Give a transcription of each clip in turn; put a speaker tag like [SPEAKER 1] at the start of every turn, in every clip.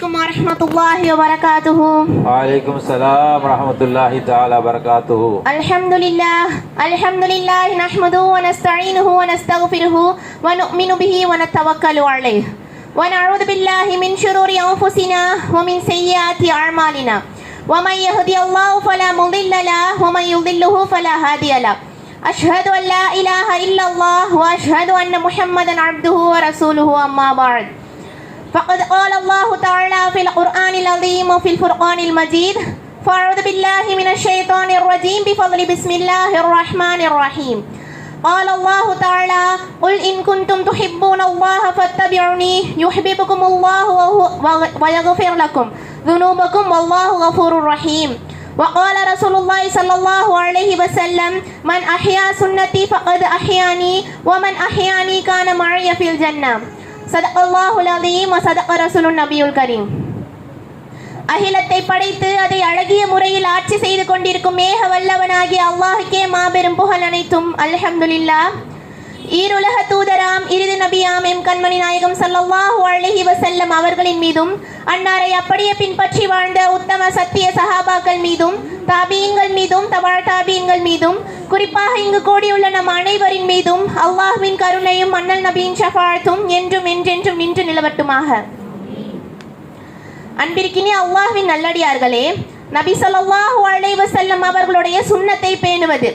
[SPEAKER 1] عليكم ورحمة الله وبركاته.
[SPEAKER 2] وعليكم السلام ورحمة الله تعالى وبركاته.
[SPEAKER 1] الحمد لله الحمد لله نحمده ونستعينه ونستغفره ونؤمن به ونتوكل عليه. ونعوذ بالله من شرور أنفسنا ومن سيئات أعمالنا. ومن يهدي الله فلا مضل له ومن يضله فلا هادي له. أشهد أن لا إله إلا الله وأشهد أن محمدا عبده ورسوله أما بعد. فقد قال الله تعالى في القرآن العظيم وفي الفرقان المجيد فأعوذ بالله من الشيطان الرجيم بفضل بسم الله الرحمن الرحيم. قال الله تعالى قل إن كنتم تحبون الله فاتبعوني يحببكم الله ويغفر لكم ذنوبكم والله غفور رحيم. وقال رسول الله صلى الله عليه وسلم من أحيا سنتي فقد أحياني ومن أحياني كان معي في الجنة. சதகல்லாஹுல் அதீம் சதக ரசூலுன் நபியுல் கரீம் அகிலத்தை படைத்து அதை அழகிய முறையில் ஆட்சி செய்து கொண்டிருக்கும் மேக வல்லவனாகிய அல்லாஹுக்கே மாபெரும் புகழ் அனைத்தும். அல்ஹம்துலில்லா. ஈருலக தூதராம் இறுதி நபியாம் எம் கண்மணி நாயகம் சல்லல்லாஹு அழகி வசல்லம் அவர்களின் மீதும் அன்னாரை அப்படியே பின்பற்றி வாழ்ந்த உத்தம சத்திய சஹாபாக்கள் மீதும் தாபியங்கள் மீதும் தபால் தாபியங்கள் மீதும் குறிப்பாக இங்கு கூடியுள்ள நம் அனைவரின் மீதும் அல்லாஹ்வின் கருணையும் மன்னல் நபியின் ஷஃபாத்தும் என்றும் என்றென்றும் நின்று நிலவட்டுமாக. அன்பிற்கினி அல்லாஹ்வின் நல்லடியார்களே நபி சொல்லாஹு அழைவு செல்லும் அவர்களுடைய சுண்ணத்தை பேணுவது.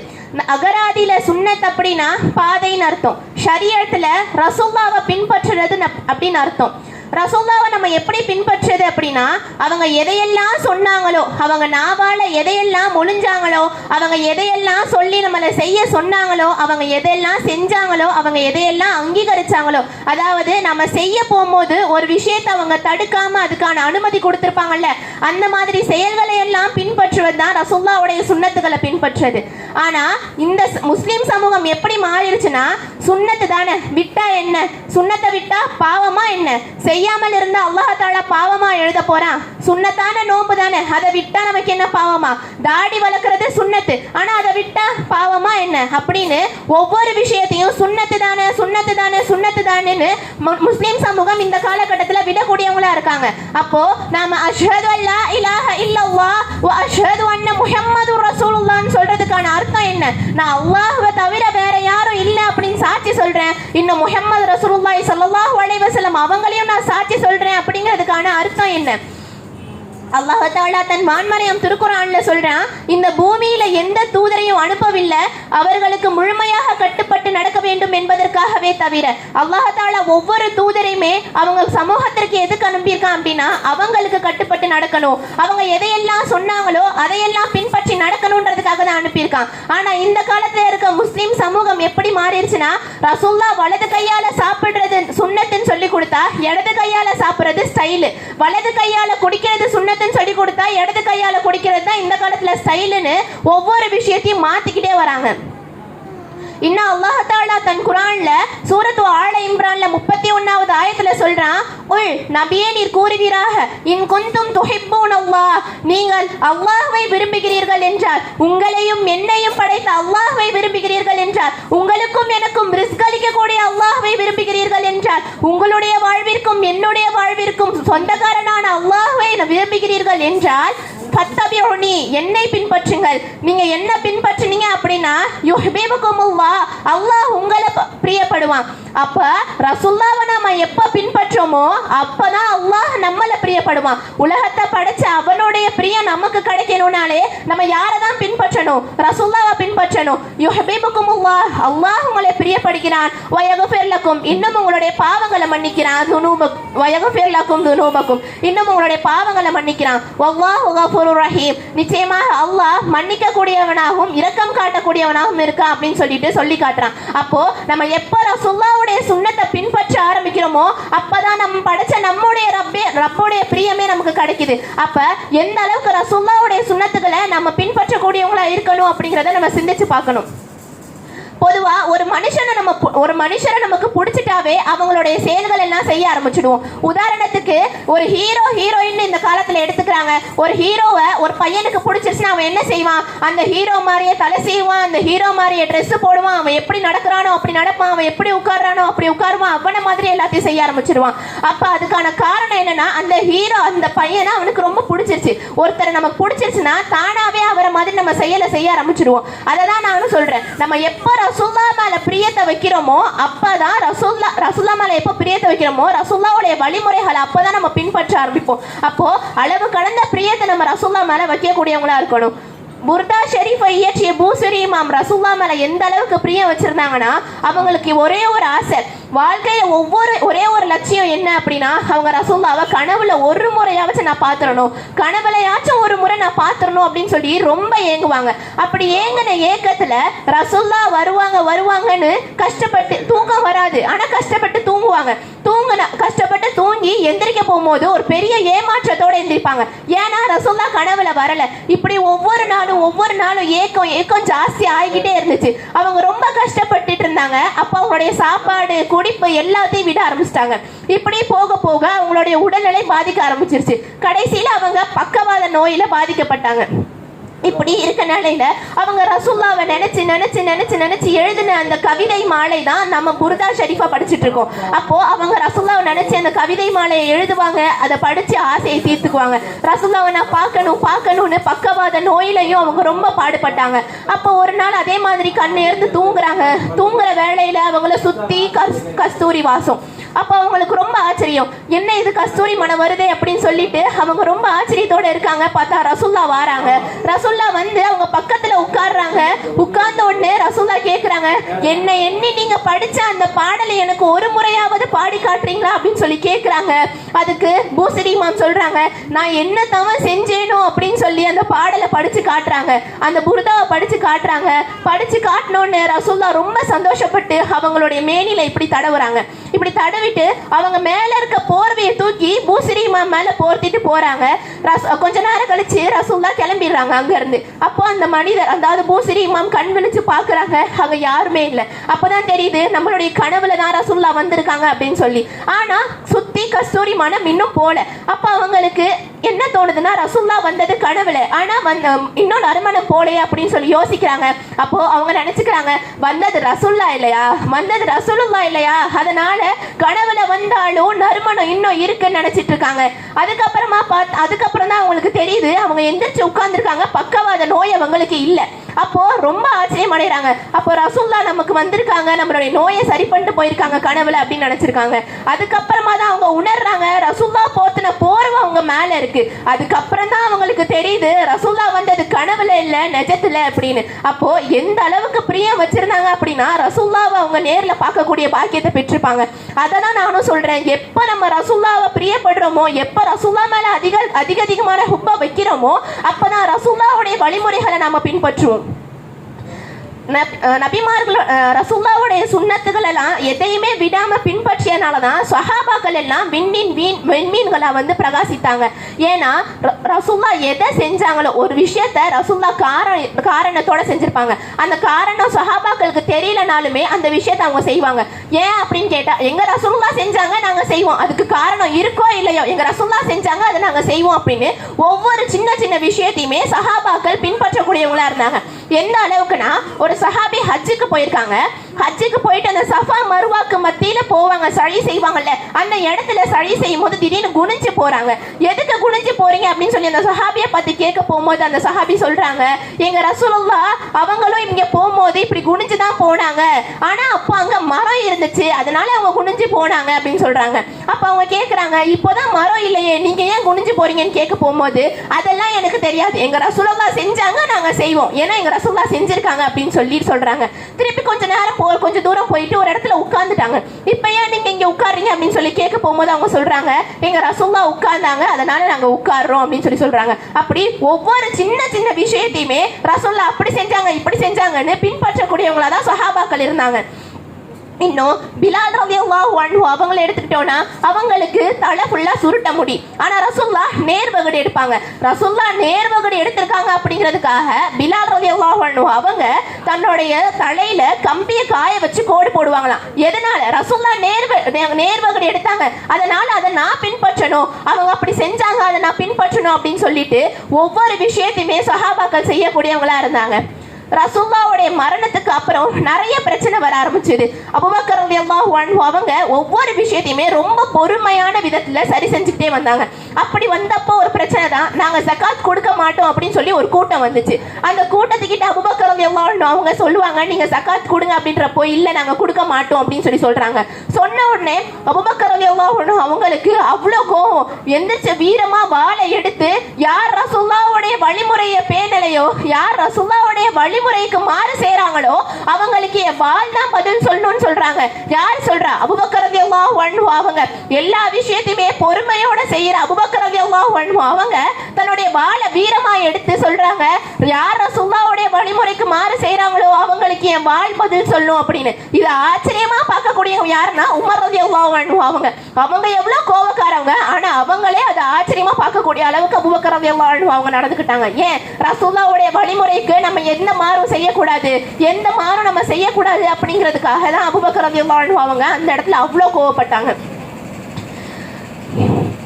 [SPEAKER 1] அகராதியில சுண்ணத் அப்படின்னா பாதைன்னு அர்த்தம். ஷரியத்துல ரசூல்லாவை பின்பற்றுறது அப்படின்னு அர்த்தம். ரசூல்லாவை நம்ம எப்படி பின்பற்றுறது அப்படின்னா அவங்க எதையெல்லாம் சொன்னாங்களோ அவங்க நாவால எதையெல்லாம் ஒளிஞ்சாங்களோ அவங்க எதையெல்லாம் சொல்லி நம்மளை செய்ய சொன்னாங்களோ அவங்க எதையெல்லாம் செஞ்சாங்களோ அவங்க எதையெல்லாம் அங்கீகரிச்சாங்களோ அதாவது நம்ம செய்ய போகும்போது ஒரு விஷயத்தை அவங்க தடுக்காம அதுக்கான அனுமதி கொடுத்துருப்பாங்கல்ல அந்த மாதிரி செயல்களை எல்லாம் பின்பற்றுவது தான் ரசுல்லாவுடைய சுண்ணத்துக்களை பின்பற்றுறது. ஆனா இந்த ஸ்- சமூகம் எப்படி மாறிடுச்சுன்னா சுண்ணத்து தானே? விட்டா என்ன? சுண்ணத்தை விட்டா பாவமா என்ன? செய்யாமல் இருந்த அல்லாஹால பாவமா எழுத போறான் சுண்ணத்தான நோம்பு தானே? அதை விட்டா நமக்கு என்ன பாவமா? தாடி வளர்க்கறது சுண்ணத்து. ஆனா அதை விட்டா பாவமா என்ன? அப்படின்னு ஒவ்வொரு விஷயத்தையும் சுண்ணத்து தானே சுண்ணத்து தானே சுண்ணத்து தானேன்னு முஸ்லீம் சமூகம் இந்த காலகட்டத்தில் விடக்கூடியவங்களா இருக்காங்க. அப்போ நாம அஷ்ஹது அல்லா இலாஹ இல்லல்லா வ அஷ்ஹது அன்ன முஹம்மது ரசூலுல்லாஹ்னு சொல்றதுக்கான அர்த்தம் என்ன? நான் அல்லாஹ்வை தவிர வேற யாரும் இல்லை அப்படின்னு சாட்சி சொல்றேன். இன்னும் முஹம்மது ரசூலுல்லாஹி ஸல்லல்லாஹு அலைஹி வஸல்லம் அவங்களையும் நான் சாட்சி சொல்றேன் அப்படிங்கிறதுக்கான அர்த்தம் என்ன? அல்லாஹத்தாலா தன் வான்மறையம் திருக்குறான்ல சொல்றான் இந்த பூமியில எந்த தூதரையும் அனுப்பவில்லை அவர்களுக்கு முழுமையாக கட்டுப்பட்டு நடக்க வேண்டும் என்பதற்காகவே தவிர அல்லாஹத்தாலா ஒவ்வொரு தூதரையுமே அவங்க சமூகத்திற்கு எதுக்கு அனுப்பியிருக்கான் அப்படின்னா அவங்களுக்கு கட்டுப்பட்டு நடக்கணும். அவங்க எதையெல்லாம் சொன்னாங்களோ அதையெல்லாம் பின்பற்றி நடக்கணுன்றதுக்காக தான் அனுப்பியிருக்கான். ஆனா இந்த காலத்துல இருக்க முஸ்லிம் சமூகம் எப்படி மாறிடுச்சுன்னா ரசூல்லா வலது கையால சாப்பிடுறது சுண்ணத்துன்னு சொல்லி கொடுத்தா இடது கையால சாப்பிடுறது ஸ்டைலு. வலது கையால குடிக்கிறது சொல்லி கொடுத்தா இடது கையால குடிக்கிறது தான் இந்த காலத்துல ஸ்டைலுன்னு ஒவ்வொரு விஷயத்தையும் மாத்திக்கிட்டே வராங்க. இன்னும் அல்லாஹ் தாலா தன் குரான்ல சூரத்து ஆல இம்ரான்ல முப்பத்தி ஒன்னாவது ஆயத்துல சொல்றான் உள் நபியே நீர் கூறுவீராக இன் குந்தும் துஹிப்பூன் அல்லாஹ் நீங்கள் அல்லாஹ்வை விரும்புகிறீர்கள் என்றால் உங்களையும் என்னையும் படைத்த அல்லாஹ்வை விரும்புகிறீர்கள் என்றால் உங்களுக்கும் எனக்கும் ரிஸ்க் அளிக்கக்கூடிய அல்லாஹ்வை விரும்புகிறீர்கள் என்றால் உங்களுடைய வாழ்விற்கும் என்னுடைய வாழ்விற்கும் சொந்தக்காரனான அல்லாஹ்வை விரும்புகிறீர்கள் என்றால் பத்தபியோனி என்னை பின்பற்றுங்கள். நீங்க என்ன பின்பற்றுனீங்க அப்படின்னா யுஹ்பிபுகுமுல்லா அல்லாஹ் உங்களை பிரியப்படுவான். அப்ப ரசுல்லாவை நாம எப்ப பின்பற்றோமோ அப்பதான் அல்லாஹ் நம்மளை பிரியப்படுவான். உலகத்தை படைச்ச அவனுடைய பிரியம் நமக்கு கிடைக்கணும்னாலே நம்ம யாரை தான் பின்பற்றணும்? ரசுல்லாவை பின்பற்றணும். யுஹ்பிபுகுமுல்லா அல்லாஹ் உங்களை பிரியப்படுகிறான். வயகுஃபிர்லக்கும் இன்னும் உங்களுடைய பாவங்களை மன்னிக்கிறான். துனூபக் வயகுஃபிர்லக்கும் துனூபக்கும் இன்னும் உங்களுடைய பாவங்களை மன்னிக்கிறான். வல்லாஹு ரஹீம். நிச்சயமாக அல்லாஹ் மன்னிக்க கூடியவனாகவும் இரக்கம் காட்டக்கூடியவனாகவும் இருக்கான் அப்படின்னு சொல்லிட்டு சொல்லி காட்டுறான். அப்போ நம்ம எப்ப ரசுல்லாவுடைய சுண்ணத்தை பின்பற்ற ஆரம்பிக்கிறோமோ அப்பதான் நம்ம படைச்ச நம்முடைய ரப்பே ரப்போடைய பிரியமே நமக்கு கிடைக்குது. அப்ப எந்த அளவுக்கு ரசுல்லாவுடைய சுண்ணத்துக்களை நம்ம பின்பற்றக்கூடியவங்களா இருக்கணும் அப்படிங்கிறத நம்ம சிந்திச்சு பார்க்கணும். பொதுவா ஒரு மனுஷனை நம்ம ஒரு மனுஷனை நமக்கு பிடிச்சிட்டாவே அவங்களுடைய செயல்கள் எல்லாம் செய்ய ஆரம்பிச்சிடுவோம். உதாரணத்துக்கு ஒரு ஹீரோ ஹீரோயின் இந்த காலத்துல எடுத்துக்கிறாங்க. ஒரு ஹீரோவை ஒரு பையனுக்கு பிடிச்சிருச்சுன்னா அவன் என்ன செய்வான்? அந்த ஹீரோ மாதிரியே தலை செய்வான் அந்த ஹீரோ மாதிரியே ட்ரெஸ் போடுவான். அவன் எப்படி நடக்கிறானோ அப்படி நடப்பான். அவன் எப்படி உட்கார்றானோ அப்படி உட்காருவான். அவனை மாதிரி எல்லாத்தையும் செய்ய ஆரம்பிச்சிருவான். அப்ப அதுக்கான காரணம் என்னன்னா அந்த ஹீரோ அந்த பையனை அவனுக்கு ரொம்ப பிடிச்சிருச்சு. ஒருத்தரை நமக்கு பிடிச்சிருச்சுன்னா தானாவே அவரை மாதிரி நம்ம செயலை செய்ய ஆரம்பிச்சிருவோம். அதை தான் நானும் சொல்றேன். நம்ம எப்போ ரசூல்லா மேல பிரியத்தை வைக்கிறோமோ அப்பதான் ரசூல்லா ரசூல்லா மேல எப்போ பிரியத்தை வைக்கிறோமோ ரசூல்லாவுடைய வழிமுறைகளை அப்பதான் நம்ம பின்பற்ற ஆரம்பிப்போம். அப்போ அளவு கடந்த பிரியத்தை நம்ம ரசூல்லா மேல வைக்கக்கூடியவங்களா இருக்கணும். புர்தா ஷெரீஃபை இயற்றிய பூசரி இமாம் ரசூல்லா மேல எந்த அளவுக்கு பிரியம் வச்சிருந்தாங்கன்னா அவங்களுக்கு ஒரே ஒரு ஆசை. வாழ்க்கையில ஒவ்வொரு ஒரே ஒரு லட்சியம் என்ன அப்படின்னா அவங்க ரசூல்லாவை கனவுல ஒரு முறையாச்சும் நான் பாத்துறணும் கனவுலையாச்சும் ஒரு முறை நான் பாத்துறணும் அப்படின்னு சொல்லி ரொம்ப ஏங்குவாங்க. அப்படி ஏங்கின ஏக்கத்துல ரசூல்லா வருவாங்க வருவாங்கன்னு கஷ்டப்பட்டு தூக்கம் வராது. ஆனா கஷ்டப்பட்டு தூங்குவாங்க. தூங்கின கஷ்டப்பட்டு தூங்கி எந்திரிக்க போகும்போது ஒரு பெரிய ஏமாற்றத்தோடு எந்திரிப்பாங்க. ஏன்னா ரசோல்லா கனவுல வரல. இப்படி ஒவ்வொரு நாளும் ஒவ்வொரு நாளும் ஏக்கம் ஏக்கம் ஜாஸ்தி ஆகிக்கிட்டே இருந்துச்சு. அவங்க ரொம்ப கஷ்டப்பட்டுட்டு இருந்தாங்க. அப்போ அவங்களுடைய சாப்பாடு குடிப்பு எல்லாத்தையும் விட ஆரம்பிச்சிட்டாங்க. இப்படி போக போக அவங்களுடைய உடல்நிலை பாதிக்க ஆரம்பிச்சிருச்சு. கடைசியில் அவங்க பக்கவாத நோயில் பாதிக்கப்பட்டாங்க. இப்படி இருக்க நிலையில அவங்க ரசூல்லாவை நினைச்சு நினைச்சு நினைச்சு நினைச்சு எழுதின அந்த கவிதை மாலை தான் நம்ம புர்தா ஷெரீஃபா படிச்சுட்டு இருக்கோம். அப்போ அவங்க ரசூல்லாவை நினைச்சு அந்த கவிதை மாலையை எழுதுவாங்க அதை படிச்சு ஆசையை தீர்த்துக்குவாங்க. ரசூல்லாவை நான் பார்க்கணும் பார்க்கணும்னு பக்கவாத நோயிலையும் அவங்க ரொம்ப பாடுபட்டாங்க. அப்போ ஒரு நாள் அதே மாதிரி கண்ணு இருந்து தூங்குறாங்க. தூங்குற வேலையில அவங்கள சுத்தி கஸ் கஸ்தூரி வாசம். அப்போ அவங்களுக்கு ரொம்ப ஆச்சரியம். என்ன இது கஸ்தூரி மனம் வருதே? அப்படின்னு சொல்லிட்டு அவங்க ரொம்ப ஆச்சரியத்தோட இருக்காங்க. பார்த்தா ரசுல்லா வாராங்க. ரசுல்லா வந்து அவங்க பக்கத்துல உட்கார்றாங்க. உட்கார்ந்த உடனே ரசுல்லா கேக்குறாங்க என்ன எண்ணி நீங்க படிச்ச அந்த பாடலை எனக்கு ஒரு முறையாவது பாடி காட்டுறீங்களா? அப்படின்னு சொல்லி கேக்குறாங்க. அதுக்கு பூசரி மாம் சொல்றாங்க நான் என்ன தவன் செஞ்சேனோ? அப்படின்னு சொல்லி அந்த பாடலை படிச்சு காட்டுறாங்க. அந்த புர்தாவை படிச்சு காட்டுறாங்க. படிச்சு காட்டினோன்னு ரசுல்லா ரொம்ப சந்தோஷப்பட்டு அவங்களுடைய மேனில இப்படி தடவுறாங்க. இப்படி தடவிட்டு அவங்க மேல இருக்க போர்வையை தூக்கி பூசரி மேல போர்த்திட்டு போறாங்க. கொஞ்ச நேரம் கழிச்சு ரசூல்லா கிளம்பிடுறாங்க அங்க இருந்து அப்போ அந்த மனிதர் அதாவது பூசரி இமாம் கண் விழிச்சு பாக்குறாங்க அங்க யாருமே இல்லை. அப்பதான் தெரியுது நம்மளுடைய கனவுல தான் ரசூல்லா வந்திருக்காங்க அப்படின்னு சொல்லி. ஆனா சுத்தி கஸ்தூரி மனம் இன்னும் போல. அப்ப அவங்களுக்கு என்ன தோணுதுன்னா ரசூல்லா வந்தது கனவுல ஆனா வந்து இன்னும் நறுமணம் போலே அப்படின்னு சொல்லி யோசிக்கிறாங்க. அப்போ அவங்க நினைச்சுக்கிறாங்க வந்தது ரசுல்லா இல்லையா? வந்தது ரசூலுல்லா இல்லையா? அதனால கனவுல வந்தாலும் நறுமணம் இன்னும் இருக்குன்னு நினைச்சிட்டு இருக்காங்க. அதுக்கப்புறமா பார்த்து அதுக்கப்புறம் தான் அவங்களுக்கு தெரியுது. அவங்க எந்திரிச்சு உட்கார்ந்துருக்காங்க. பக்கவாத நோய் அவங்களுக்கு இல்லை. அப்போ ரொம்ப ஆச்சரியம் அடைகிறாங்க. அப்போ ரசூல்லா நமக்கு வந்திருக்காங்க நம்மளுடைய நோயை சரி பண்ணிட்டு போயிருக்காங்க கனவுல அப்படின்னு நினைச்சிருக்காங்க. அதுக்கப்புறமா தான் அவங்க உணர்றாங்க ரசூல்லா போத்தின போர்வை அவங்க மேல இருக்கு. அதுக்கப்புறம் தான் அவங்களுக்கு தெரியுது ரசூல்லா வந்தது கனவுல இல்ல நிஜத்துல அப்படின்னு. அப்போ எந்த அளவுக்கு பிரியம் வச்சிருந்தாங்க அப்படின்னா ரசூல்லாவை அவங்க நேர்ல பார்க்கக்கூடிய பாக்கியத்தை பெற்றிருப்பாங்க. அதை தான் நானும் சொல்றேன். எப்ப நம்ம ரசூல்லாவை பிரியப்படுறோமோ எப்ப ரசூல்லா மேல அதிக அதிக அதிகமான ஹுப்பை வைக்கிறோமோ அப்பதான் ரசூல்லாவுடைய வழிமுறைகளை நாம பின்பற்றுவோம். நபிமார்கள் ரசுல்லாவுடைய சுண்ணத்துகள் எல்லாம் எதையுமே விடாம பின்பற்றியனால தான் சஹாபாக்கள் எல்லாம் விண்மீன் வீண் விண்மீன்களா வந்து பிரகாசித்தாங்க. ஏன்னா ர- எதை செஞ்சாங்களோ ஒரு விஷயத்த ரசுல்லா காரண காரணத்தோட செஞ்சிருப்பாங்க. அந்த காரணம் சஹாபாக்களுக்கு தெரியலனாலுமே அந்த விஷயத்த அவங்க செய்வாங்க. ஏன் அப்படின்னு கேட்டா எங்க ரசுல்லா செஞ்சாங்க நாங்க செய்வோம். அதுக்கு காரணம் இருக்கோ இல்லையோ எங்க ரசுல்லா செஞ்சாங்க அதை நாங்க செய்வோம் அப்படின்னு ஒவ்வொரு சின்ன சின்ன விஷயத்தையுமே சஹாபாக்கள் பின்பற்றக்கூடியவங்களா இருந்தாங்க. எந்த அளவுக்குனா ஒரு சஹாபி ஹஜ்ஜுக்கு போயிருக்காங்க. ஹஜ்ஜுக்கு போயிட்டு அந்த சஃபா மருவாக்கு மத்தியில் போவாங்க சழி செய்வாங்கல்ல அந்த இடத்துல சழி செய்யும் போது திடீர்னு குனிஞ்சு போகிறாங்க எதுக்கு குனிஞ்சு போகிறீங்க அப்படின்னு சொல்லி அந்த சஹாபியை பார்த்து கேட்க போகும்போது அந்த சஹாபி சொல்கிறாங்க எங்கள் ரசூலுல்லா அவங்களும் இங்கே போகும்போது இப்படி குனிஞ்சு தான் போனாங்க. ஆனால் அப்போ அங்கே மரம் இருந்துச்சு. அதனால அவங்க குனிஞ்சு போனாங்க அப்படின்னு சொல்கிறாங்க அப்போ அவங்க கேட்குறாங்க இப்போ தான் மரம் இல்லையே நீங்கள் ஏன் குனிஞ்சு போகிறீங்கன்னு கேட்க போகும்போது அதெல்லாம் எனக்கு தெரியாது. எங்கள் ரசூலுல்லா செஞ்சாங்க நாங்கள் செய்வோம். ஏன்னா எங்கள் ரசூலுல்லா செஞ்சுருக்காங்க அப்படின்னு சொல்லி சொல்கிறாங்க திருப்பி கொஞ்ச நேரம் போ கொஞ்சம் தூரம் போயிட்டு ஒரு இடத்துல உட்காந்துட்டாங்க இப்போ ஏன் நீங்கள் இங்கே உட்காருங்க அப்படின்னு சொல்லி கேட்க போகும்போது அவங்க சொல்கிறாங்க எங்கள் ரசூல்லா உட்கார்ந்தாங்க அதனால் நாங்கள் உட்காருறோம் அப்படின்னு சொல்லி சொல்கிறாங்க அப்படி ஒவ்வொரு சின்ன சின்ன விஷயத்தையுமே ரசூல்லா அப்படி செஞ்சாங்க இப்படி செஞ்சாங்கன்னு பின்பற்றக்கூடியவங்களா தான் சஹாபாக்கள் இருந்தாங்க. இன்னும் பிலால் ரலியல்லாஹு அன்ஹு அவங்கள எடுத்துக்கிட்டோன்னா அவங்களுக்கு தலை ஃபுல்லா சுருட்ட முடி. ஆனா ரசுல்லா நேர்வகுடு எடுப்பாங்க. ரசுல்லா நேர்வகுடு எடுத்திருக்காங்க அப்படிங்கிறதுக்காக பிலால் ரலியல்லாஹு அன்ஹு அவங்க தன்னுடைய தலையில கம்பிய காய வச்சு கோடு போடுவாங்களாம். எதனால? ரசுல்லா நேர்வ நே- நேர்வகடு எடுத்தாங்க. அதனால அதை நான் பின்பற்றணும். அவங்க அப்படி செஞ்சாங்க. அதை நான் பின்பற்றணும் அப்படின்னு சொல்லிட்டு ஒவ்வொரு விஷயத்தையுமே சஹாபாக்கள் செய்யக்கூடியவங்களா இருந்தாங்க. ரசூல்லாவுடைய மரணத்துக்கு அப்புறம் நிறைய பிரச்சனை வர ஆரம்பிச்சது. அபுபக்கர் ரலியல்லாஹு அவங்க ஒவ்வொரு விஷயத்தையுமே ரொம்ப பொறுமையான விதத்தில் சரி செஞ்சுக்கிட்டே வந்தாங்க. அப்படி வந்தப்போ ஒரு பிரச்சனை தான் நாங்கள் சக்காத் கொடுக்க மாட்டோம் அப்படின்னு சொல்லி ஒரு கூட்டம் வந்துச்சு. அந்த கூட்டத்துக்கிட்ட அபுபக்கர் ரலியல்லாஹு அவங்க சொல்லுவாங்க நீங்க சக்காத் கொடுங்க அப்படின்றப்போ இல்லை நாங்கள் கொடுக்க மாட்டோம் அப்படின்னு சொல்லி சொல்கிறாங்க சொன்ன உடனே அபுபக்கர் ரலியல்லாஹு அவங்களுக்கு அவ்வளோ கோவம். எந்திரிச்ச வீரமாக வாளை எடுத்து யார் ரசுல்லாவுடைய வழிமுறையை பேணலையோ யார் ரசூல்லாவுடைய வழிமுறைக்கு மாறு செய்றாங்களோ அவங்களுக்கு என் வாள் தான் பதில் சொல்லணும்னு சொல்றாங்க. யார் சொல்றா? அபுபக்கரதி ரலியல்லாஹு ஒன்று அவங்க. எல்லா விஷயத்தையுமே பொறுமையோட செய்யற அபுபக்கரதி ரலியல்லாஹு ஒன்று அவங்க தன்னுடைய வாழை வீரமா எடுத்து சொல்றாங்க. யார் ரசூல்லாவுடைய வழிமுறைக்கு மாறு செய்றாங்களோ அவங்களுக்கு என் வாழ் பதில் சொல்லணும் அப்படின்னு. இது ஆச்சரியமா பார்க்கக்கூடியவங்க யாருன்னா உமர் ரலியல்லாஹு ஒன்று அவங்க. அவங்க எவ்வளவு கோபக்காரவங்க. ஆனா அவங்களே அதை ஆச்சரியமா பார்க்கக்கூடிய அளவுக்கு அபுபக்கரதி ரலியல்லாஹு அன்ஹு அவங்க நடந்துக்கிட்டாங்க. ஏன்? ரசூலுல்லாஹ்வுடைய வழிமுறைக்கு நம்ம என்ன மாறும் செய்யக்கூடாது. எந்த மாறும் நம்ம செய்யக்கூடாது அப்படிங்கிறதுக்காக தான் அபுபக்கரம் அவங்க அந்த இடத்துல அவ்வளோ கோவப்பட்டாங்க.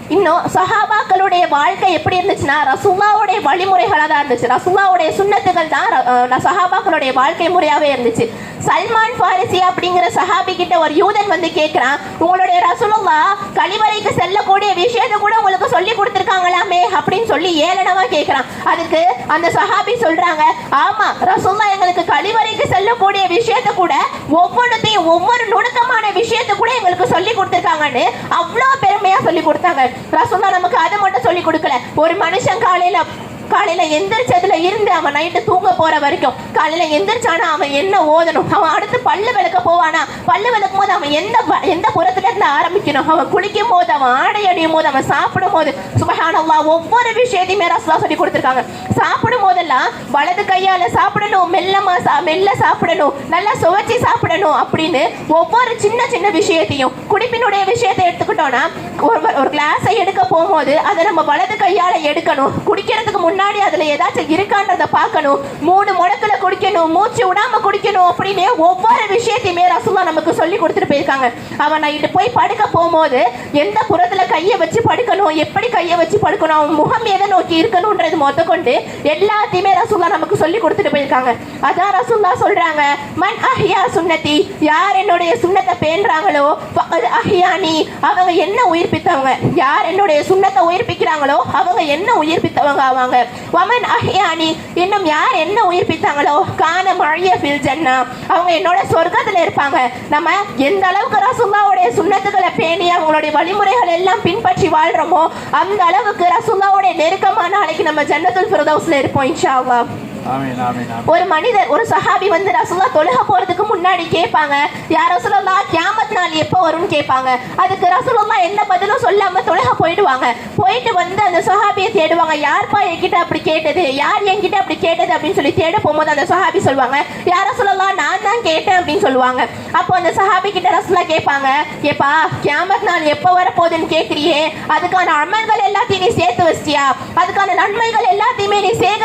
[SPEAKER 1] இன்னும் சஹாபாக்களுடைய வாழ்க்கை எப்படி இருந்துச்சுன்னா ரசூல்லாவுடைய வழிமுறைகளாக தான் இருந்துச்சு. ரசூல்லாவுடைய சுண்ணத்துகள் தான் ர- சஹாபாக்களுடைய வாழ்க்கை முறையாகவே இருந்துச்சு. சல்மான் ஃபாரிசி அப்படிங்கிற சஹாபி கிட்ட ஒரு யூதன் வந்து கேட்குறான் உங்களுடைய ரசூலுல்லா கழிவறைக்கு செல்லக்கூடிய விஷயத்தை கூட உங்களுக்கு சொல்லி கொடுத்துருக்காங்களாமே? அப்படின்னு சொல்லி ஏளனமா கேட்குறான் அதுக்கு அந்த சஹாபி சொல்றாங்க ஆமா ரசூல்லா எங்களுக்கு கழிவறைக்கு செல்லக்கூடிய விஷயத்தை கூட ஒவ்வொன்றுத்தையும் ஒவ்வொரு நுணுக்கமான விஷயத்தை கூட எங்களுக்கு சொல்லி கொடுத்துருக்காங்கன்னு அவ்வளோ பெருமையா சொல்லி கொடுத்தாங்க. ரசூல்லா நமக்கு அதை மட்டும் சொல்லி கொடுக்கல. ஒரு மனுஷன் காலையில காலையில எந்திரிச்சதுல இருந்து அவன் நைட்டு தூங்க போற வரைக்கும். காலையில எந்திரிச்சானா அவன் என்ன ஓதணும்? அவன் அடுத்து பல்லு விளக்க போவானா? பல்லு விளக்கும் போது அவன் எந்த எந்த புறத்துல இருந்து ஆரம்பிக்கணும்? அவன் குளிக்கும் போது அவன் ஆடை அடியும் போது அவன் சாப்பிடும் போது. சுபஹானல்லா ஒவ்வொரு விஷயத்தையுமே ரசூலா சொல்லி கொடுத்துருக்காங்க. சாப்பிடும் போதெல்லாம் வலது கையால சாப்பிடணும் மெல்லமா சா- மெல்ல சாப்பிடணும் நல்லா சுவைச்சி சாப்பிடணும் அப்படின்னு ஒவ்வொரு சின்ன சின்ன விஷயத்தையும் குடிப்பினுடைய விஷயத்தை எடுத்துக்கிட்டோம்னா ஒரு ஒரு கிளாஸை எடுக்க போகும்போது அதை நம்ம வலது கையால எடுக்கணும். குடிக்கிறதுக்கு முன்னாடி முன்னாடி அதுல ஏதாச்சும் இருக்கான்றத பார்க்கணும். மூணு முடத்துல குடிக்கணும் மூச்சு விடாம குடிக்கணும் அப்படின்னு ஒவ்வொரு விஷயத்தையுமே ரசூலா நமக்கு சொல்லி கொடுத்துட்டு போயிருக்காங்க. அவன் நைட்டு போய் படுக்க போகும்போது எந்த புறத்துல கையை வச்சு படுக்கணும் எப்படி கையை வச்சு படுக்கணும் அவன் முகம் எதை நோக்கி இருக்கணும்ன்றது மொத்த கொண்டு எல்லாத்தையுமே ரசூலா நமக்கு சொல்லி கொடுத்துட்டு போயிருக்காங்க. அதான் ரசூல்லா சொல்றாங்க மன் அஹியா சுண்ணத்தி யார் என்னுடைய சுண்ணத்தை பேணுறாங்களோ அஹியானி அவங்க என்ன உயிர்ப்பித்தவங்க. யார் என்னுடைய சுண்ணத்தை உயிர்ப்பிக்கிறாங்களோ அவங்க என்ன உயிர்ப்பித்தவங்க ஆவாங்க. வமன் அஹ்யானி. இன்னும் யார் என்ன உயிர்ப்பித்தாங்களோ கான மழைய ஃபில் ஜன்னா. அவங்க என்னோட சொர்க்கத்தில் இருப்பாங்க. நம்ம எந்த அளவுக்கு ரசுல்லாவுடைய சுண்ணத்துக்களை பேணி அவங்களுடைய வழிமுறைகள் எல்லாம் பின்பற்றி வாழ்றோமோ அந்த அளவுக்கு ரசுல்லாவுடைய நெருக்கமான நாளைக்கு நம்ம ஜன்னத்துல் ஃபிரதோஸில் இருப்போம் இன்ஷா ஒரு மனிதர் ஒரு சஹாபி வந்து ரசூல்லா தொழுக போறதுக்கு முன்னாடி கேட்பாங்க யார் ரசூலுல்லா கியாமத் நாள் எப்போ வரும்னு கேட்பாங்க. அதுக்கு ரசூலுல்லா என்ன பதிலும் சொல்லாம தொழுக போயிடுவாங்க. போயிட்டு வந்து அந்த சஹாபியை தேடுவாங்க யார்ப்பா என்கிட்ட அப்படி கேட்டது? யார் என்கிட்ட அப்படி கேட்டது? அப்படின்னு சொல்லி தேட போகும்போது அந்த சஹாபி சொல்லுவாங்க யார் ரசூலுல்லா நான் தான் கேட்டேன் அப்படின்னு சொல்லுவாங்க. அப்போ அந்த சஹாபி கிட்ட ரசூல்லா கேட்பாங்க ஏப்பா கியாமத் நாள் எப்போ வரப்போகுதுன்னு கேட்குறியே அதுக்கான அமல்கள் எல்லாத்தையும் நீ சேர்த்து வச்சியா அதுக்கான நன்மைகள் எல்லாத்தையுமே நீ சேர்த்து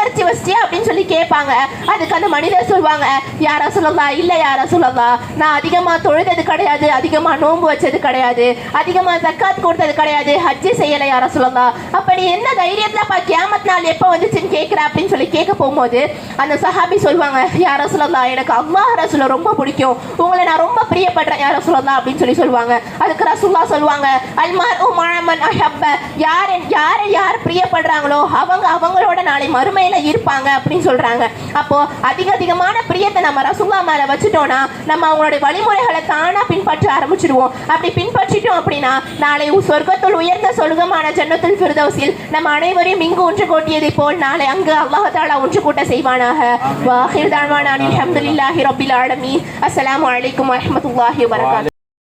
[SPEAKER 1] கேட்பாங்க. அதுக்கு அந்த மனிதர் சொல்லுவாங்க யாரா சொல்லலா இல்ல யாரா சொல்லலா நான் அதிகமா தொழுதது கிடையாது அதிகமா நோன்பு வச்சது கிடையாது அதிகமா தக்காத் கொடுத்தது கிடையாது ஹஜ்ஜி செய்யல யாரா சொல்லலா அப்படி நீ என்ன தைரியத்துலப்பா கேமத் நாள் எப்போ வந்துச்சுன்னு கேட்குற அப்படின்னு சொல்லி கேட்க போகும்போது அந்த சஹாபி சொல்லுவாங்க யாரா சொல்லலா எனக்கு அல்லாஹ் ரசூலை ரொம்ப பிடிக்கும். உங்களை நான் ரொம்ப பிரியப்படுறேன் யாரா சொல்லலா அப்படின்னு சொல்லி சொல்லுவாங்க அதுக்கு ரசூல்லா சொல்லுவாங்க அல்மார் ஓ மழமன் அஹப்ப. யார் யார் யார் பிரியப்படுறாங்களோ அவங்க அவங்களோட நாளை மறுமையில இருப்பாங்க அப்படின்னு சொல்றாங்க அப்போ அதிக அதிகமான பிரியத்தை நம்ம ரசூல்லா மேல வச்சுட்டோம்னா நம்ம அவங்களுடைய வழிமுறைகளை தானா பின்பற்ற ஆரம்பிச்சிடுவோம் அப்படி பின்பற்றிட்டோம் அப்படின்னா நாளை சொர்க்கத்துள் உயர்ந்த சொர்க்கமான ஜன்னத்துல் ஃபிர்தௌஸில் நம்ம அனைவரையும் இங்கு ஒன்று கூட்டியதை போல் நாளை அங்கு அல்லாஹ் தாலா ஒன்று கூட்ட செய்வானாக. வாஹிர் தாழ்வானான் அல்ஹம்துலில்லாஹி ரப்பில் ஆலமீன். அஸ்ஸலாமு அலைக்கும் வரஹ்மத்துல்லாஹி வபரகாத்துஹு